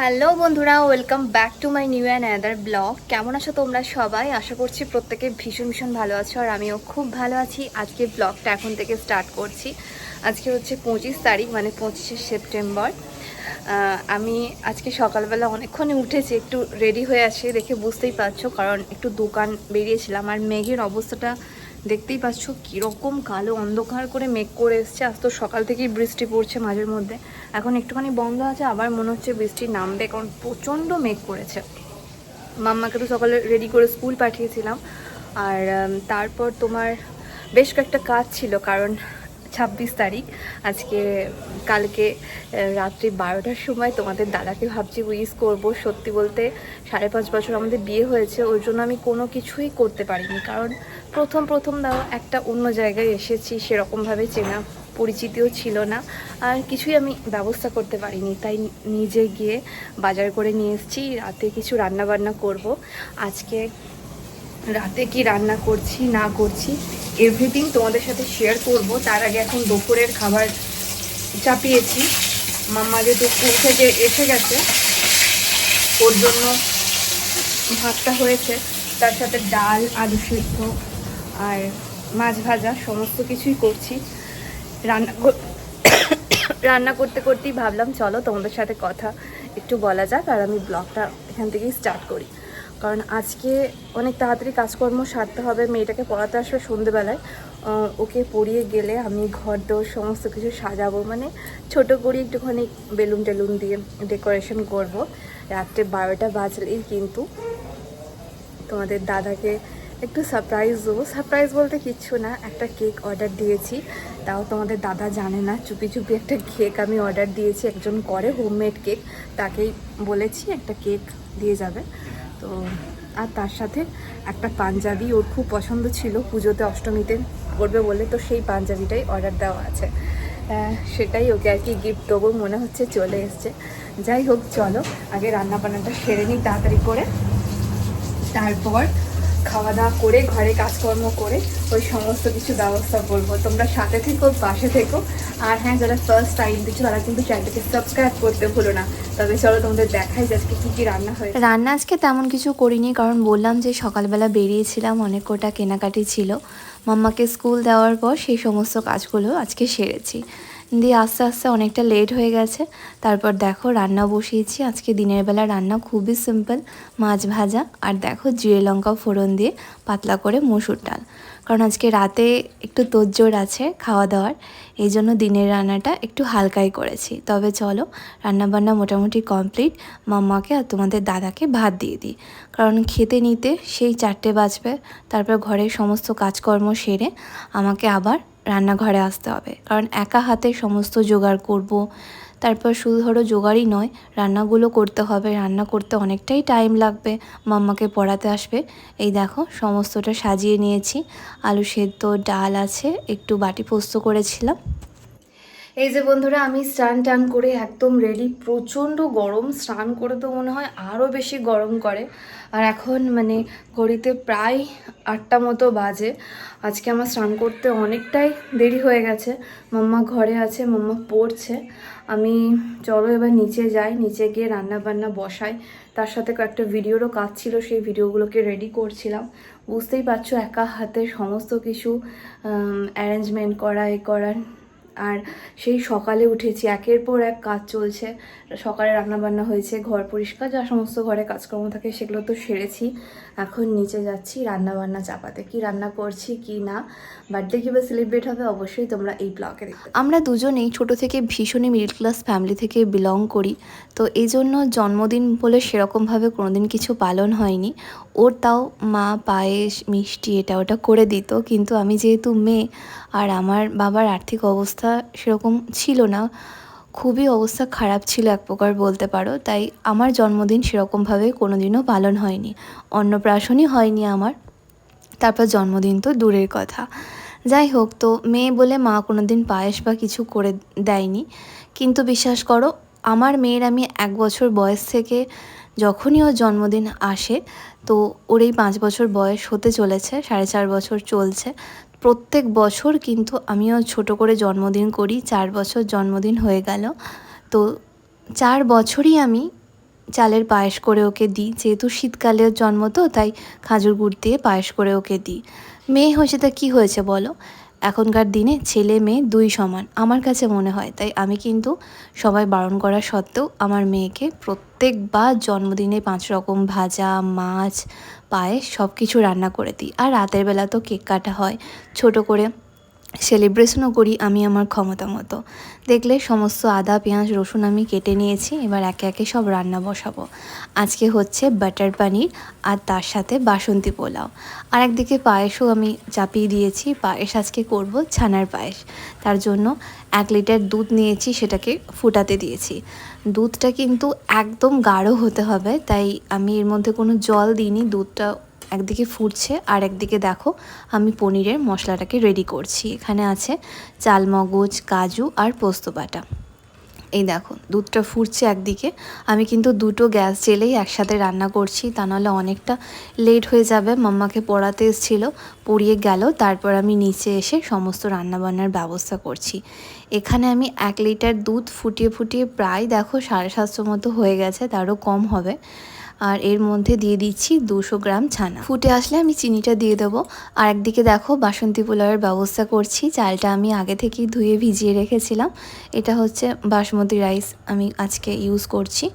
Hello বন্ধুরা, welcome back to my new and other blog. কেমন আছো তোমরা সবাই? আশা করছি প্রত্যেকে ভীষণ ভীষণ ভালো আছো আর আমিও খুব ভালো আছি। আজকে ব্লগটা এখন থেকে স্টার্ট করছি। আজকে হচ্ছে পঁচিশ তারিখ মানে পঁচিশে সেপ্টেম্বর। আমি আজকে সকালবেলা অনেকক্ষণে উঠেছি, একটু রেডি হয়ে আসি দেখে বুঝতেই পারছ, কারণ একটু দোকান বেরিয়েছিলাম আর মেঘের অবস্থাটা দেখতেই পাচ্ছ কীরকম কালো অন্ধকার করে মেঘ করে এসছে। আজ তো সকাল থেকেই বৃষ্টি পড়ছে মাঝের মধ্যে। এখন একটুখানি বন্ধ আছে, আবার মনে হচ্ছে বৃষ্টি নামবে, কারণ প্রচণ্ড মেঘ করেছে। মাম্মাকে তো সকালে রেডি করে স্কুল পাঠিয়েছিলাম। আর তারপর তোমার বেশ কয়েকটা কাজ ছিল, কারণ ছাব্বিশ তারিখ। আজকে, কালকে রাত্রি বারোটার সময় তোমাদের দাদাকে ভাবছি উইস করব। সত্যি বলতে সাড়ে পাঁচ বছর আমাদের বিয়ে হয়েছে ওই জন্য আমি কোনো কিছুই করতে পারিনি। কারণ প্রথম প্রথম দাও একটা অন্য জায়গায় এসেছি, সেরকমভাবে চেনা পরিচিতিও ছিল না। আর কিছুই আমি ব্যবস্থা করতে পারিনি। তাই নিজে গিয়ে বাজার করে নিয়ে এসেছি, রাতে কিছু রান্না বান্না করব। আজকে রাতে কি রান্না করছি, না করছি এভরিথিং তোমাদের সাথে শেয়ার করব। তার আগে এখন দুপুরের খাবার চাপিয়েছি। মাম্মা যেহেতু স্কুল থেকে এসে গেছে, ওর জন্য ভাতটা হয়েছে। তার সাথে ডাল, আলু সিদ্ধ আর মাছ ভাজা, সমস্ত কিছুই করছি। রান্না রান্না করতে করতেই ভাবলাম, চলো তোমাদের সাথে কথা একটু বলা যাক আর আমি ব্লগটা এখান থেকেই স্টার্ট করি। কারণ আজকে অনেক তাড়াতাড়ি কাজকর্ম সারতে হবে, মেয়েটাকে পড়াতে আসবে সন্ধেবেলায়। ওকে পড়িয়ে গেলে আমি ঘর দোর সমস্ত কিছু সাজাবো মানে ছোট করে একটুখানি বেলুন টেলুন দিয়ে ডেকোরেশন করব। রাত্রে বারোটা বাজলেই কিন্তু তোমাদের দাদাকে একটু সারপ্রাইজ দেবো। সারপ্রাইজ বলতে কিচ্ছু না, একটা কেক অর্ডার দিয়েছি। তাও তোমাদের দাদা জানে না, চুপি চুপি একটা কেক আমি অর্ডার দিয়েছি। একজন করে হোমমেড কেক তাকেই বলেছি একটা কেক দিয়ে যাবে। তো আর তার সাথে একটা পাঞ্জাবি ওর খুব পছন্দ ছিল পুজোতে অষ্টমীতে। করবে বলে তো সেই পাঞ্জাবিটাই অর্ডার দেওয়া আছে। আহ, সেটাই ওকে আর কি গিফট দেবো মনে হচ্ছে চলে এসছে। যাই হোক চলো আগে রান্না বান্নাটা সেরে নিই তাড়াতাড়ি করে। তারপর খাওয়া দাওয়া করে, ঘরে কাজকর্ম করে, ওই সমস্ত কিছু ব্যবস্থা করব। তোমরা সাথে থেকো, পাশে থেকো। আর হ্যাঁ যারা ফার্স্ট টাইম দিচ্ছ, তারা কিন্তু চ্যানেলটাকে সাবস্ক্রাইব করতে ভুলো না। তবে চলো তোমাদের দেখাই আজকে কী কী রান্না হয় রান্না আজকে তেমন কিছু করিনি, কারণ বললাম যে সকালবেলা বেরিয়েছিলাম, অনেক কোটা কেনাকাটি ছিল। মাম্মাকে স্কুল দেওয়ার পর সেই সমস্ত কাজগুলো আজকে সেরেছি। দিয়ে আস্তে আস্তে অনেকটা লেট হয়ে গেছে। তারপর দেখো রান্না বসিয়েছি। আজকে দিনের বেলা রান্না খুবই সিম্পল মাছ ভাজা। আর দেখো জিরে লঙ্কা ফোড়ন দিয়ে পাতলা করে মসুর ডাল। কারণ আজকে রাতে একটু তোজ্জোর আছে খাওয়া দাওয়ার এই জন্য দিনের রান্নাটা একটু হালকাই করেছি। তবে চলো, রান্নাবান্না মোটামুটি কমপ্লিট। মাম্মাকে আর তোমাদের দাদাকে ভাত দিয়ে দিই। কারণ খেতে নিতে সেই চারটে বাজবে। তারপর ঘরের সমস্ত কাজকর্ম সেরে আমাকে আবার রান্নাঘরে আসতে হবে। কারণ একা হাতে সমস্ত জোগাড় করব তারপর শুধু ধরো জোগাড়ই নয়, রান্নাগুলো করতে হবে। রান্না করতে অনেকটাই টাইম লাগবে। মাম্মাকে পড়াতে আসবে। এই দেখো, সমস্তটা সাজিয়ে নিয়েছি। আলু সেদ্ধ, ডাল আছে, একটু বাটি পোস্ত করেছিলাম। এই যে বন্ধুরা, আমি স্নান টান করে একদম রেডি প্রচণ্ড গরম। স্নান করে তো মনে হয় আরও বেশি গরম করে। আর এখন মানে ঘড়িতে প্রায় আটটা মতো বাজে। আজকে আমার স্নান করতে অনেকটাই দেরি হয়ে গেছে। মাম্মা ঘরে আছে, মাম্মা পড়ছে। আমি চলো এবার নিচে যাই, নিচে গিয়ে রান্না বান্না বসাই। তার সাথে কয়েকটা ভিডিওরও কাজ ছিল, সেই ভিডিওগুলোকে রেডি করছিলাম। বুঝতেই পারছ, একা হাতে সমস্ত কিছু অ্যারেঞ্জমেন্ট করা, এ করা আর সেই সকালে উঠেছি, একের পর এক কাজ চলছে। সকালে রান্না বান্না হয়েছে, ঘর পরিষ্কার, যা সমস্ত ঘরে কাজকর্ম থাকে সেগুলো তো সেরেছি। এখন নিচে যাচ্ছি রান্না বান্না চাপাতে, কি রান্না করছি, কি না। বার্থডে কীভাবে সেলিব্রেট হবে, অবশ্যই তোমরা এই ব্লগে দেখতে আমরা দুজনেই ছোট থেকে ভীষণই মিডল ক্লাস ফ্যামিলি থেকে বিলং করি। তো এই জন্য জন্মদিন বলে সেরকমভাবে কোনোদিন কিছু পালন হয়নি। ওর তাও মা পায়েস, মিষ্টি এটা ওটা করে দিত। কিন্তু আমি যেহেতু মেয়ে, আর আমার বাবার আর্থিক অবস্থা সেরকম ছিল না, খুবই অবস্থা খারাপ ছিল এক প্রকার বলতে পারো। তাই আমার জন্মদিন সেরকমভাবে কোনোদিনও পালন হয়নি। অন্নপ্রাশনই হয়নি আমার। তারপর জন্মদিন তো দূরের কথা। যাই হোক, তো মেয়ে বলে মা কোনো দিন পায়েস বা কিছু করে দেয়নি। কিন্তু বিশ্বাস করো, আমার মেয়ের আমি এক বছর বয়স থেকে যখনই ওর জন্মদিন আসে, তো ওর এই পাঁচ বছর বয়স হতে চলেছে, সাড়ে চার বছর চলছে। প্রত্যেক বছর কিন্তু আমিও ছোট করে জন্মদিন করি, চার বছর জন্মদিন হয়ে গেল। তো চার বছরই আমি চালের পায়েস করে ওকে দিই। যেহেতু শীতকালের জন্ম তো, তাই খাজুর গুড় দিয়ে পায়েস করে ওকে দিই। মেয়ে হয়েছে তা কী হয়েছে বলো? এখনকার দিনে ছেলে মেয়ে দুই সমান। আমার কাছে মনে হয়, তাই আমি কিন্তু সবাই বারণ করা সত্ত্বেও আমার মেয়েকে প্রত্যেকবার জন্মদিনে পাঁচ রকম ভাজা, মাছ, পায়েস সব কিছু রান্না করে দিই। আর রাতের বেলা তো কেক কাটা হয়। ছোট করে সেলিব্রেশনও করি আমি আমার ক্ষমতা মতো। দেখলে সমস্ত আদা, পেঁয়াজ, রসুন আমি কেটে নিয়েছি, এবার একে একে সব রান্না বসাবো। আজকে হচ্ছে বাটার পানির আর তার সাথে বাসন্তী পোলাও। আর একদিকে পায়েসও আমি চাপিয়ে দিয়েছি, পায়েস আজকে করব ছানার পায়েস। তার জন্য এক লিটার দুধ নিয়েছি, সেটাকে ফুটাতে দিয়েছি। দুধটা কিন্তু একদম গাঢ় হতে হবে, তাই আমি এর মধ্যে কোনো জল দিইনি, দুধটা একদিকে ফুটছে আর একদিকে দেখো আমি পনিরের মশলাটাকে রেডি করছি। এখানে আছে চালমগজ কাজু আর পোস্ত বাটা। এই দেখো, দুধটা ফুটছে একদিকে। আমি কিন্তু দুটো গ্যাস জেলেই একসাথে রান্না করছি, তা নাহলে অনেকটা লেট হয়ে যাবে। মাম্মাকে পড়াতে এসেছিল, পড়িয়ে গেল, তারপর আমি নিচে এসে সমস্ত রান্নাবান্নার ব্যবস্থা করছি। এখানে আমি এক লিটার দুধ ফুটিয়ে ফুটিয়ে প্রায় দেখো সাড়ে সাতশো মতো হয়ে গেছে, তারও কম হবে। আর এর মধ্যে দিয়ে দিচ্ছি দুশো গ্রাম ছানা। ফুটে আসলে আমি চিনিটা দিয়ে দেবো। আর একদিকে দেখো বাসন্তী পোলাওয়ের ব্যবস্থা করছি। চালটা আমি আগে থেকেই ধুয়ে ভিজিয়ে রেখেছিলাম। এটা হচ্ছে বাসমতি রাইস আমি আজকে ইউজ করছি।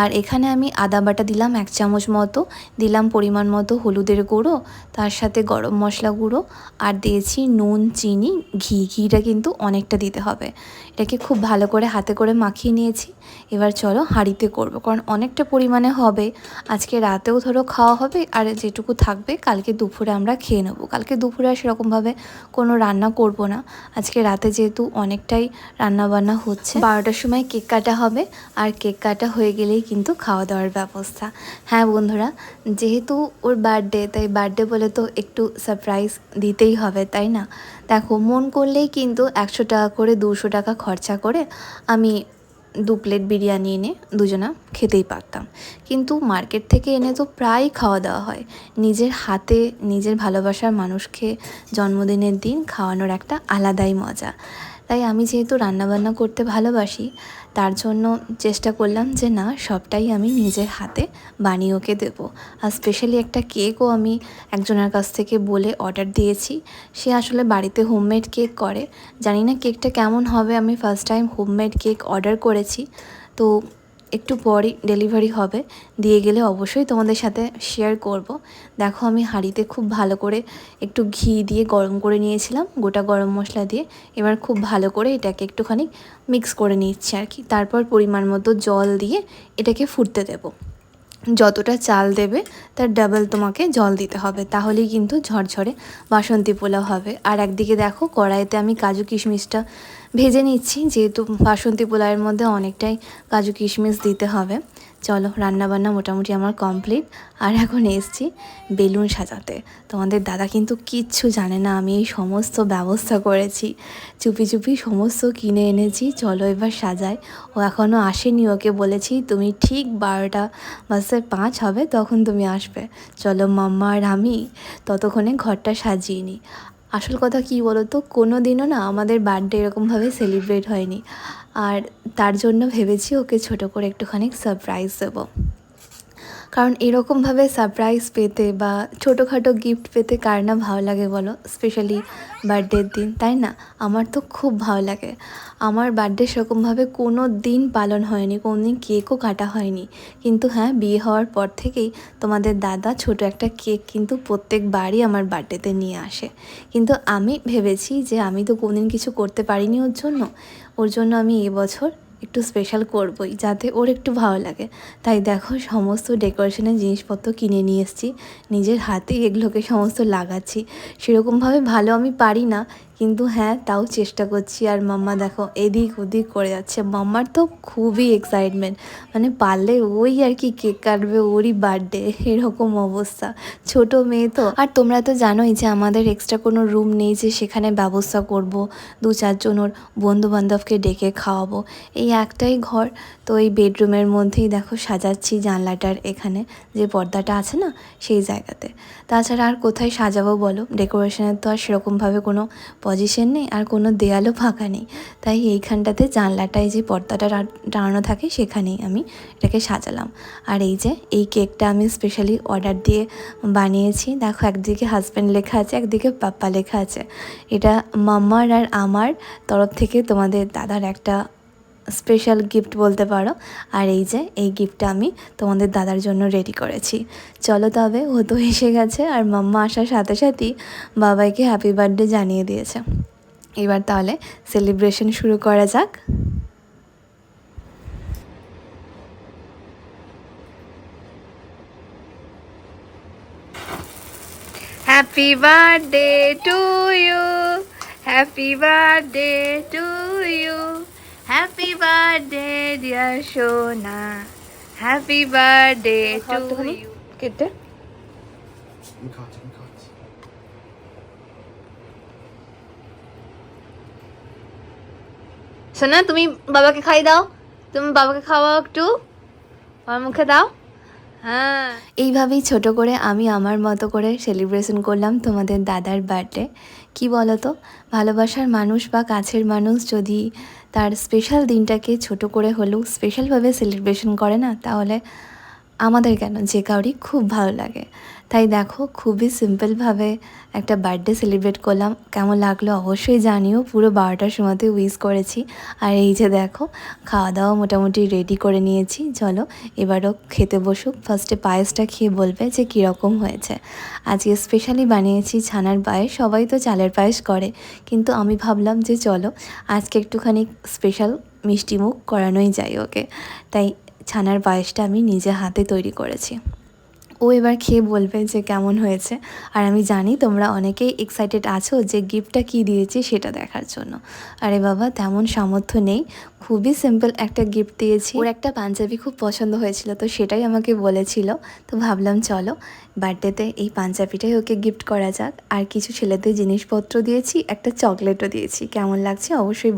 আর এখানে আমি আদা বাটা দিলাম এক চামচ মতো, দিলাম পরিমাণ মতো হলুদের গুঁড়ো, তার সাথে গরম মশলা গুঁড়ো, আর দিয়েছি নুন, চিনি, ঘি। ঘিটা কিন্তু অনেকটা দিতে হবে। এটাকে খুব ভালো করে হাতে করে মাখিয়ে নিয়েছি। এবার চলো হাঁড়িতে করব, কারণ অনেকটা পরিমাণে হবে। আজকে রাতেও ধরো খাওয়া হবে, আর যেটুকু থাকবে কালকে দুপুরে আমরা খেয়ে নেব। কালকে দুপুরে আর সেরকমভাবে কোনো রান্না করব না। আজকে রাতে যেহেতু অনেকটাই রান্না বান্না হচ্ছে। বারোটার সময় কেক কাটা হবে, আর কেক কাটা হয়ে গেলেই কিন্তু খাওয়া দাওয়ার ব্যবস্থা। হ্যাঁ বন্ধুরা, যেহেতু ওর বার্থডে তাই বার্থডে বলে তো একটু সারপ্রাইজ দিতেই হবে, তাই না? দেখো, মন করলেই কিন্তু একশো টাকা করে দুশো টাকা খরচা করে আমি দু প্লেট বিরিয়ানি এনে দুজনা খেতেই পারতাম। কিন্তু মার্কেট থেকে এনে তো প্রায় খাওয়া দাওয়া হয়। নিজের হাতে, নিজের ভালোবাসার মানুষকে জন্মদিনের দিন খাওয়ানোর একটা আলাদাই মজা। তাই আমি যেহেতু রান্নাবান্না করতে ভালোবাসি তার জন্য চেষ্টা করলাম যে না, সবটাই আমি নিজের হাতে বানিয়ে ওকে দেবো। আর স্পেশালি একটা কেকও আমি একজনের কাছ থেকে বলে অর্ডার দিয়েছি। সে আসলে বাড়িতে হোমমেড কেক করে। জানি না কেকটা কেমন হবে। আমি first time homemade cake order করেছি। তো একটু পরই ডেলিভারি হবে। দিয়ে গেলে অবশ্যই তোমাদের সাথে শেয়ার করব। দেখো আমি হাঁড়িতে খুব ভালো করে একটু ঘি দিয়ে গরম করে নিয়েছিলাম, গোটা গরম মশলা দিয়ে। এবার খুব ভালো করে এটাকে একটুখানি মিক্স করে নিচ্ছি আর কি। তারপর পরিমাণ মতো জল দিয়ে এটাকে ফুটতে দেবো। যতটা চাল দেবে, তার ডাবল তোমাকে জল দিতে হবে। তাহলেই কিন্তু ঝরঝরে বাসন্তী পোলাও হবে। আর একদিকে দেখো কড়াইতে আমি কাজু কিশমিশটা ভেজে নিচ্ছি, যেহেতু বাসন্তী পোলাওয়ের মধ্যে অনেকটাই কাজু কিশমিশ দিতে হবে। চলো, রান্নাবান্না মোটামুটি আমার কমপ্লিট। আর এখন এসছি বেলুন সাজাতে। তোমাদের দাদা কিন্তু কিচ্ছু জানে না, আমি এই সমস্ত ব্যবস্থা করেছি। চুপি চুপি সমস্ত কিনে এনেছি, চলো এবার সাজাই। ও এখনও আসেনি, ওকে বলেছি, তুমি ঠিক বারোটা বাসে পাঁচ হবে, তখন তুমি আসবে। চলো মাম্মা আর আমি ততক্ষণে ঘরটা সাজিয়ে নিই। আসল কথা কি বলো তো কোনো দিনও না আমাদের বার্থডে এরকমভাবে সেলিব্রেট হয়নি। আর তার জন্য ভেবেছি ওকে ছোট করে একটুখানি সারপ্রাইজ দেবো। কারণ এরকমভাবে সারপ্রাইজ পেতে বা ছোটোখাটো গিফট পেতে কার না ভালো লাগে বলো? স্পেশালি বার্থডের দিন, তাই না? আমার তো খুব ভালো লাগে। আমার বার্থডে সেরকমভাবে কোনো দিন পালন হয়নি, কোনো দিন কেকও কাটা হয়নি। কিন্তু হ্যাঁ বিয়ে হওয়ার পর থেকেই তোমাদের দাদা ছোট একটা কেক কিন্তু প্রত্যেকবারই আমার বার্থডেতে নিয়ে আসে। কিন্তু আমি ভেবেছি যে আমি তো কোনোদিন কিছু করতে পারিনি ওর জন্য। ওর জন্য আমি এবছর একটু স্পেশাল করবই, যাতে ওর একটু ভালো লাগে। তাই দেখো, সমস্ত ডেকোরেশনের জিনিসপত্র কিনে নিয়ে এসেছি। নিজের হাতেই এগুলোকে সমস্ত লাগাচ্ছি। সেরকমভাবে ভালো আমি পারি না। কিন্তু হ্যাঁ তাও চেষ্টা করছি। আর মাম্মা দেখো, এদিক ওদিক করে যাচ্ছে। মাম্মার তো খুবই এক্সাইটমেন্ট মানে পারলে ওই আর কি কেক কাটবে, ওরই বার্থডে এরকম অবস্থা। ছোট মেয়ে তো। আর তোমরা তো জানোই যে আমাদের এক্সট্রা কোনো রুম নেই যে সেখানে ব্যবস্থা করব। দু চারজন ওর বন্ধু বান্ধবকে ডেকে খাওয়াবো। এই একটাই ঘর। তো এই বেডরুমের মধ্যেই দেখো সাজাচ্ছি জানলাটার এখানে। যে পর্দাটা আছে না, সেই জায়গাতে। তাছাড়া আর কোথায় সাজাবো বলো? ডেকোরেশনের তো আর সেরকমভাবে কোনো পজিশন নেই আর কোনো দেয়ালও ফাঁকা নেই। তাই এইখানটাতে জানলাটায় যে পর্দাটা টানানো থাকে সেখানেই আমি এটাকে সাজালাম। আর এই যে, এই কেকটা আমি স্পেশালি অর্ডার দিয়ে বানিয়েছি। দেখো একদিকে হাজব্যান্ড লেখা আছে, একদিকে পাপ্পা লেখা আছে। এটা মাম্মার আর আমার তরফ থেকে তোমাদের দাদার একটা স্পেশাল গিফট বলতে পারো। আর এই যে, এই গিফটটা আমি তোমাদের দাদার জন্য রেডি করেছি। চলো তবে ও তো এসে গেছে আর মাম্মা আসার সাথে সাথেই বাবাইকে হ্যাপি বার্থডে জানিয়ে দিয়েছে। এবার তাহলে সেলিব্রেশন শুরু করা যাক। Happy birthday to you happy birthday to you happy birthday dear সোনা হ্যাপি বার্থডে টু ইউ কেটে শোনা তুমি বাবাকে খাই দাও তুমি বাবাকে খাওয়াও একটু আমার মুখে দাও এইভাবেই ছোট করে আমি আমার মতো করে সেলিব্রেশন করলাম তোমাদের দাদার বার্থডে কি বলো তো ভালোবাসার মানুষ বা কাছের মানুষ যদি তার স্পেশাল দিনটাকে ছোট করে হলেও স্পেশালভাবে সেলিব্রেশন করে না, তাহলে আমাদের কেন? যে কাউরই খুব ভালো লাগে। তাই দেখো, খুবই সিম্পলভাবে একটা বার্থডে সেলিব্রেট করলাম। কেমন লাগল অবশ্যই জানিও। পুরো বারোটার সময়তে উইশ করেছি। আর এই যে দেখো খাওয়া দাওয়া মোটামুটি রেডি করে নিয়েছি। চলো, এবারও খেতে বসুক ফার্স্টে পায়েসটা খেয়ে বলবে যে কীরকম হয়েছে। আজকে স্পেশালি বানিয়েছি ছানার পায়েস। সবাই তো চালের পায়েস করে। কিন্তু আমি ভাবলাম যে চলো, আজকে একটুখানি স্পেশাল মিষ্টিমুখ করানোই যায় ওকে। তাই ছানার পায়েসটা আমি নিজে হাতে তৈরি করেছি। ও এবার খেয়ে বলবে যে কেমন হয়েছে। আর আমি জানি তোমরা অনেকেই এক্সাইটেড আছো যে গিফটটা কী দিয়েছি সেটা দেখার জন্য। আরে বাবা, তেমন সামর্থ্য নেই। খুবই সিম্পল একটা গিফট দিয়েছি। ওর একটা পাঞ্জাবি খুব পছন্দ হয়েছিল, তো সেটাই আমাকে বলেছিল। তো ভাবলাম চলো বার্থডেতে এই পাঞ্জাবিটাই ওকে গিফট করা যাক। আর কিছু ছেলেদের জিনিসপত্র দিয়েছি, একটা চকলেটও দিয়েছি। কেমন লাগছে অবশ্যই